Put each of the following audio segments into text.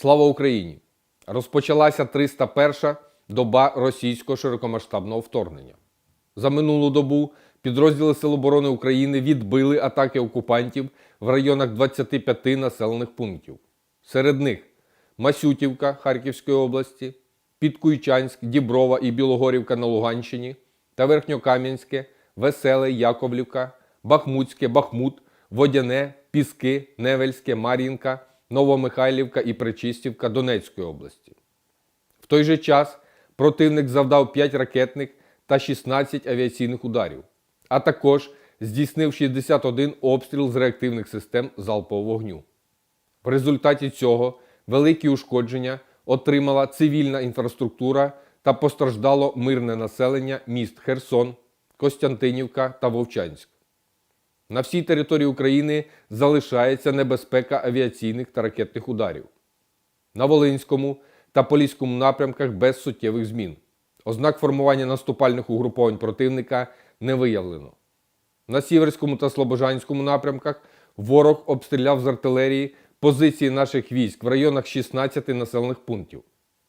Слава Україні! Розпочалася 301 доба російського широкомасштабного вторгнення. За минулу добу підрозділи Сил оборони України відбили атаки окупантів в районах 25 населених пунктів. Серед них Масютівка Харківської області, Підкуйчанськ, Діброва і Білогорівка на Луганщині та Верхньокам'янське, Веселе, Яковлівка, Бахмутське, Бахмут, Водяне, Піски, Невельське, Мар'їнка, Новомихайлівка і Причистівка Донецької області. В той же час противник завдав 5 ракетних та 16 авіаційних ударів, а також здійснив 61 обстріл з реактивних систем залпового вогню. В результаті цього великі ушкодження отримала цивільна інфраструктура та постраждало мирне населення міст Херсон, Костянтинівка та Вовчанськ. На всій території України залишається небезпека авіаційних та ракетних ударів. На Волинському та Поліському напрямках без суттєвих змін. Ознак формування наступальних угруповань противника не виявлено. На Сіверському та Слобожанському напрямках ворог обстріляв з артилерії позиції наших військ в районах 16 населених пунктів.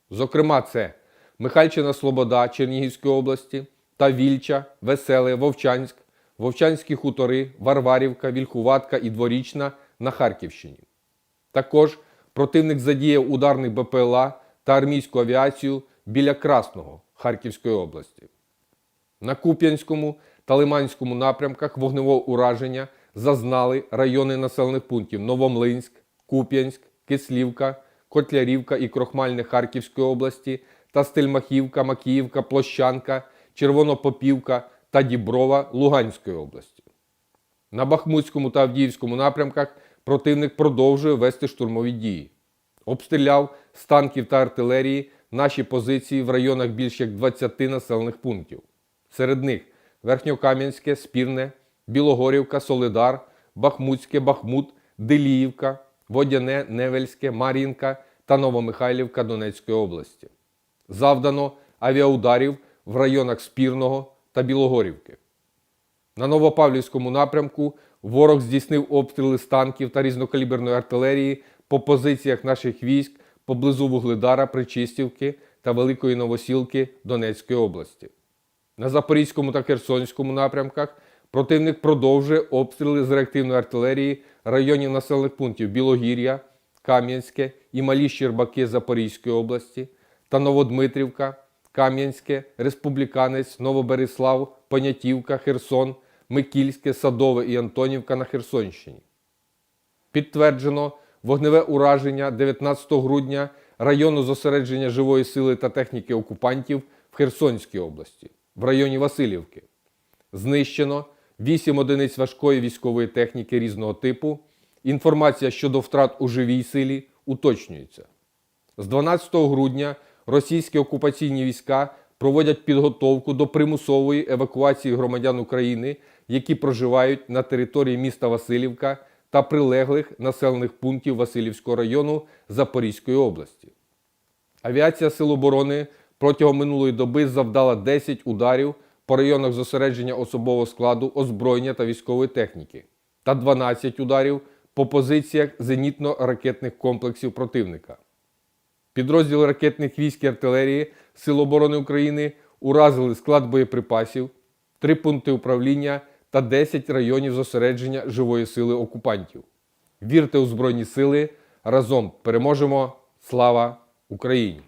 Зокрема, це Михайльчина Слобода Чернігівської області та Вільча, Веселе, Вовчанськ, Вовчанські хутори, Варварівка, Вільхуватка і Дворічна на Харківщині. Також противник задіяв ударний БПЛА та армійську авіацію біля Красного Харківської області. На Куп'янському та Лиманському напрямках вогневого ураження зазнали райони населених пунктів Новомлинськ, Куп'янськ, Кислівка, Котлярівка і Крохмальне Харківської області та Стельмахівка, Макіївка, Площанка, Червонопопівка та Діброва Луганської області. На Бахмутському та Авдіївському напрямках противник продовжує вести штурмові дії. Обстріляв з танків та артилерії наші позиції в районах більш як 20 населених пунктів. Серед них Верхньокам'янське, Спірне, Білогорівка, Солидар, Бахмутське, Бахмут, Деліївка, Водяне, Невельське, Мар'їнка та Новомихайлівка Донецької області. Завдано авіаударів в районах Спірного та Білогорівки. На Новопавлівському напрямку ворог здійснив обстріли з танків та різнокаліберної артилерії по позиціях наших військ поблизу Вугледара, Причистівки та Великої Новосілки Донецької області. На Запорізькому та Херсонському напрямках противник продовжує обстріли з реактивної артилерії районів населених пунктів Білогір'я, Кам'янське і Малі Щербаки Запорізької області та Новодмитрівка, Кам'янське, Республіканець, Новоберислав, Понятівка, Херсон, Микільське, Садове і Антонівка на Херсонщині. Підтверджено вогневе ураження 19 грудня району зосередження живої сили та техніки окупантів в Херсонській області, в районі Васильівки. Знищено 8 одиниць важкої військової техніки різного типу. Інформація щодо втрат у живій силі уточнюється. З 12 грудня російські окупаційні війська проводять підготовку до примусової евакуації громадян України, які проживають на території міста Васильівка та прилеглих населених пунктів Васильівського району Запорізької області. Авіація Сил оборони протягом минулої доби завдала 10 ударів по районах зосередження особового складу, озброєння та військової техніки та 12 ударів по позиціях зенітно-ракетних комплексів противника. Підрозділи ракетних військ і артилерії Сил оборони України уразили склад боєприпасів, три пункти управління та 10 районів зосередження живої сили окупантів. Вірте у Збройні Сили! Разом переможемо! Слава Україні!